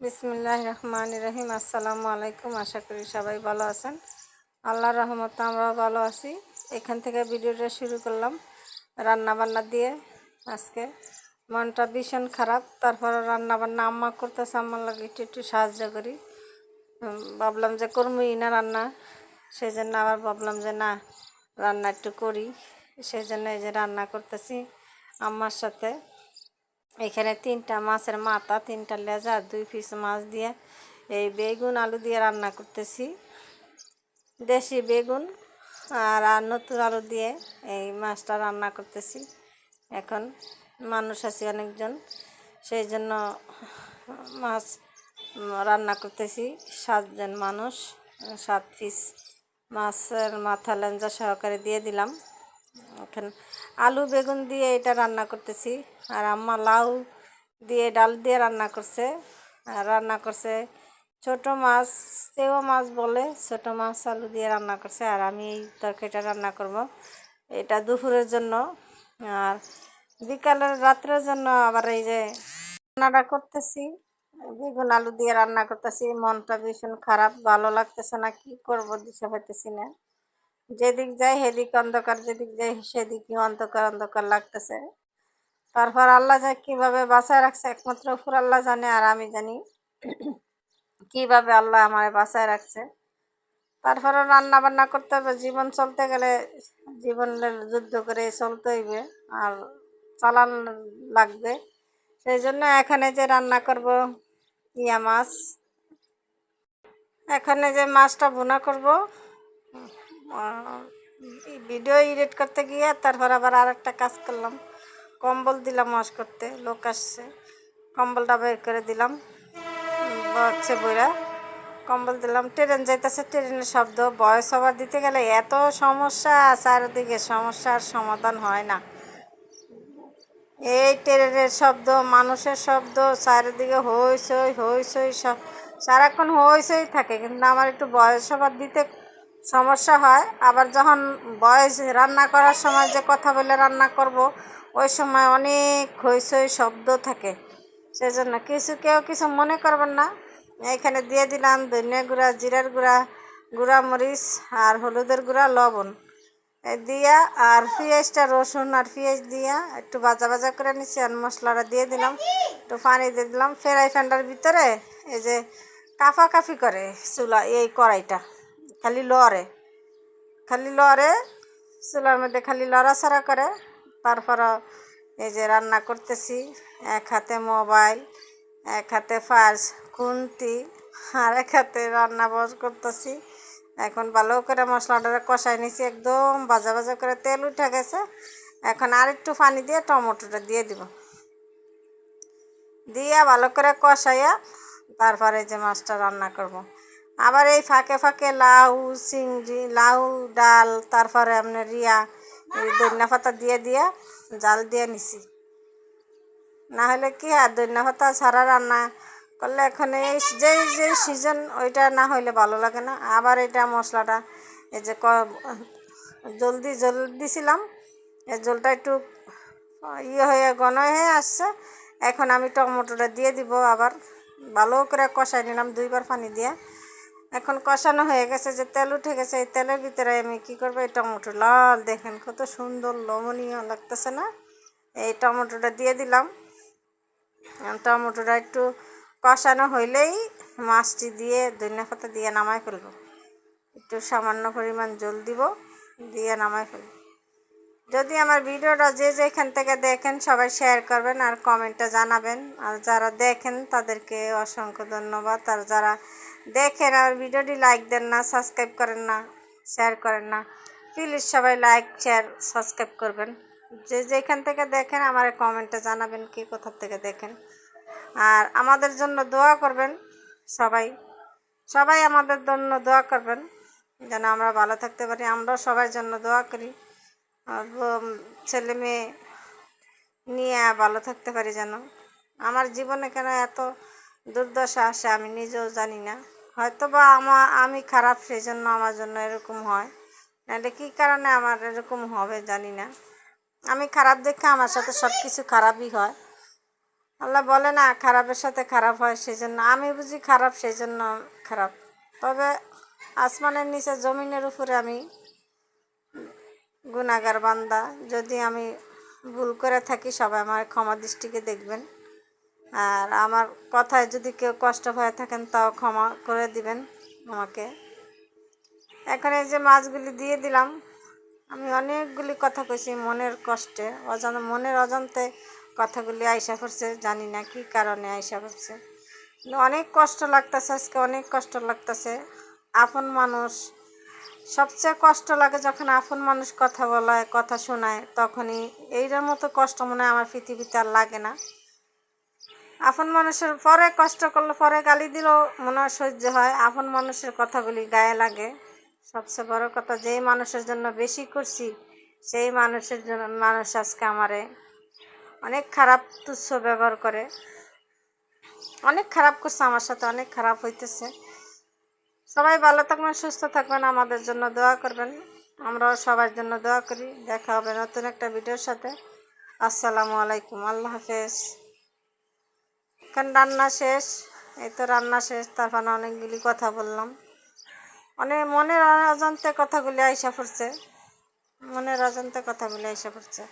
বিসমিল্লাহ রহমান রহিম আসসালামু আলাইকুম আশা করি সবাই ভালো আছেন। আল্লাহর রহমতে আমরা ভালো আছি। এখান থেকে ভিডিওটা শুরু করলাম রান্না বান্না দিয়ে আজকে। মনটা ভীষণ খারাপ। তারপরে রান্না বান্না আম্মা করতেছে আমার লাগে একটু একটু সাহায্য করি। ভাবলাম যে করবই না রান্না। সেই জন্য আবার ভাবলাম যে না, রান্না একটু করি। সেই জন্য এই যে রান্না করতেছি আম্মার সাথে। এখানে তিনটা মাছের মাথা, তিনটা লেজা, দুই পিস মাছ দিয়ে এই বেগুন আলু দিয়ে রান্না করতেছি। দেশি বেগুন আর আর নতুন আলু দিয়ে এই মাছটা রান্না করতেছি। এখন মানুষ আছে অনেকজন, সেই জন্য মাছ রান্না করতেছি। সাতজন মানুষ, সাত পিস মাছের মাথা লেঞ্জা সহকারে দিয়ে দিলাম। আলু, বেগুন দিয়ে এটা রান্না করতেছি। আর আম্মা লাউ দিয়ে ডাল দিয়ে রান্না করছে। আর রান্না করছে ছোট মাছ, সেও মাছ বলে, ছোট মাছ আলু দিয়ে রান্না করছে। আর আমি এই তরকারিটা রান্না করব এটা দুপুরের জন্য। আর বিকালের রাত্রের জন্য আবার এই যে রান্নাটা করতেছি, বেগুন আলু দিয়ে রান্না করতেছি। মনটা ভীষণ খারাপ, ভালো লাগতেছে না, কি করব দিশা পাইতেছি না। যেদিক যাই সেদিক অন্ধকার, যেদিক যাই সেদিকই অন্ধকার অন্ধকার লাগতেছে। তারপর আল্লাহ যা কীভাবে বাঁচায় রাখছে, একমাত্র উপর আল্লাহ জানে আর আমি জানি কীভাবে আল্লাহ আমার বাঁচায় রাখছে। তারপরে রান্না বান্না করতে হবে, জীবন চলতে গেলে জীবনের যুদ্ধ করে চলতে হইবে আর চালান লাগবে। সেই জন্য এখানে যে রান্না করব, ইয়া মাছ। এখানে যে মাছটা ভুনা করব ভিডিও এডিট করতে গিয়ে তারপর আবার আর একটা কাজ করলাম। কম্বল দিলাম ওয়াশ করতে, লোক আসছে। কম্বলটা বের করে দিলাম হচ্ছে বইরা। কম্বল দিলাম, ট্রেন যাইতেছে, ট্রেনের শব্দ বয়স ওভার দিতে গেলে এত সমস্যা, চারিদিকে সমস্যার সমাধান হয় না। এই ট্রেনের শব্দ, মানুষের শব্দ, চারিদিকে হইসই হইসই সব। সারাক্ষণ হইসই থাকে, কিন্তু আমার একটু বয়স ওভার দিতে সমস্যা হয়। আবার যখন বয়স, রান্না করার সময় যে কথা বলে রান্না করব, ওই সময় অনেক হইসই শব্দ থাকে। সেজন্য কিছু কেউ কিছু মনে করবেন না। এখানে দিয়ে দিলাম ধনিয়া গুঁড়া, জিরার গুঁড়া গুঁড়া মরিচ আর হলুদের গুঁড়া, লবণ। দিয়া আর পেঁয়াজটা, রসুন আর পেঁয়াজ দিয়া একটু ভাজা ভাজা করে নিচ্ছি আর মশলাটা দিয়ে দিলাম। একটু পানি দিয়ে দিলাম। ফ্রাই প্যানটার ভিতরে এই যে কাফা কাফি করে চুলা, এই কড়াইটা। খালি লড়ে খালি লড়ে চুলার মধ্যে খালি লড়াছড়া করে। তারপর এই যে রান্না করতেছি, এক হাতে মোবাইল, এক হাতে ফার্স, খুন্তি, আর এক হাতে রান্না বস করতেছি। এখন ভালো করে মশলাটা কষাই নিছি, একদম ভাজা ভাজা করে তেল উঠে গেছে। এখন আর একটু পানি দিয়ে টমেটোটা দিয়ে দিব। দিয়ে ভালো করে কষাইয়া তারপরে যে মাছটা রান্না করব। আবার এই ফাঁকে ফাঁকে লাউ, চিংড়ি, লাউ, ডাল, তারপরে আপনার রিয়া ধনিয়া পাতা দিয়ে দিয়ে জাল দিয়ে নিছি। না হলে কি আর ধনিয়া পাতা ছাড়া রান্না করলে এখন এই যে যে সিজন ওইটা না হইলে ভালো লাগে না। আবার এটা মশলাটা, এই যে জলদি জল দিছিলাম, এই জলটা একটু ইয়ে হয়ে, ঘন হয়ে আসছে। এখন আমি টমেটোটা দিয়ে দিব আবার। ভালো করে কষাই নিলাম, দুইবার পানি দিয়ে। এখন কষানো হয়ে গেছে যে তেল উঠে গেছে, এই তেলের ভিতরে আমি কি করব? এই টমেটো লাল, দেখেন কত সুন্দর লমনীয় লাগতেছে না? এই টমেটোটা দিয়ে দিলাম। টমেটোটা একটু কষানো হইলেই মাছটি দিয়ে ধনিয়া পাতা দিয়ে নামাই ফেলব। একটু সামান্য পরিমাণ জল দিব, দিয়ে নামাই ফেলব। যদি আমার ভিডিওটা যে যেখান থেকে দেখেন সবাই শেয়ার করবেন আর কমেন্টে জানাবেন। আর যারা দেখেন তাদেরকে অসংখ্য ধন্যবাদ। আর যারা দেখেন আর ভিডিওটি লাইক দেন না সাবস্ক্রাইব করেন না শেয়ার করেন না প্লিজ সবাই লাইক শেয়ার সাবস্ক্রাইব করবেন। যে যেখান থেকে দেখেন আমার কমেন্টে জানাবেন কি কোথা থেকে দেখেন। আর আমাদের জন্য দোয়া করবেন সবাই। সবাই আমাদের জন্য দোয়া করবেন। যেন আমরা ভালো থাকতে পারি। আমরাও সবার জন্য দোয়া করি। ছেলে মেয়ে নিয়ে ভালো থাকতে পারি যেন। আমার জীবনে কেন এত দুর্দশা আসে আমি নিজেও জানি না। হয়তো বা আমার আমি খারাপ সেই জন্য আমার জন্য এরকম হয়। নাহলে কী কারণে আমার এরকম হবে জানি না। আমি খারাপ দেখে আমার সাথে সব কিছু খারাপই হয়। আল্লাহ বলে না, খারাপের সাথে খারাপ হয় সেই জন্য আমি বুঝি খারাপ সেই জন্য খারাপ। তবে আসমানের নিচে জমিনের উপরে আমি গুণাগার বান্দা। যদি আমি ভুল করে থাকি, সবাই আমার ক্ষমা দৃষ্টিকে দেখবেন। আর আমার কথায় যদি কেউ কষ্ট হয়ে থাকেন, তাও ক্ষমা করে দিবেন আমাকে। এখন এই যে মাছগুলি দিয়ে দিলাম, আমি অনেকগুলি কথা কইছি মনের কষ্টে। অজান, মনের অজান্তে কথাগুলি আইসা পড়ছে, জানি না কি কারণে আইসা পড়ছে। কিন্তু অনেক কষ্ট লাগতেছে আজকে, অনেক কষ্ট লাগতেছে। আপন মানুষ সবচেয়ে কষ্ট লাগে যখন আপন মানুষ কথা বলায়, কথা শোনায়, তখনই এইটার মতো কষ্ট মনে হয় আমার পৃথিবীতে আর লাগে না। আপন মানুষের পরে কষ্ট করলে পরে গালি দিলেও মনে হয় সহ্য হয়। আপন মানুষের কথাগুলি গায়ে লাগে। সবচেয়ে বড় কথা, যেই মানুষের জন্য বেশি করছি সেই মানুষের জন্য মানুষ আজকে আমারে অনেক খারাপ তুচ্ছ ব্যবহার করে। অনেক খারাপ করছে আমার সাথে, অনেক খারাপ হইতেছে। সবাই ভালো থাকবেন, সুস্থ থাকবেন, আমাদের জন্য দোয়া করবেন। আমরাও সবার জন্য দোয়া করি। দেখা হবে নতুন একটা ভিডিওর সাথে। আসসালামু আলাইকুম, আল্লাহ হাফেজ। এখন রান্না শেষ, এই তো রান্না শেষ, তারপর অনেকগুলি কথা বললাম। অনেক মনের অজান্তে কথাগুলি আইসা পড়ছে। মনের অজান্তে কথাগুলি আইসা পড়ছে।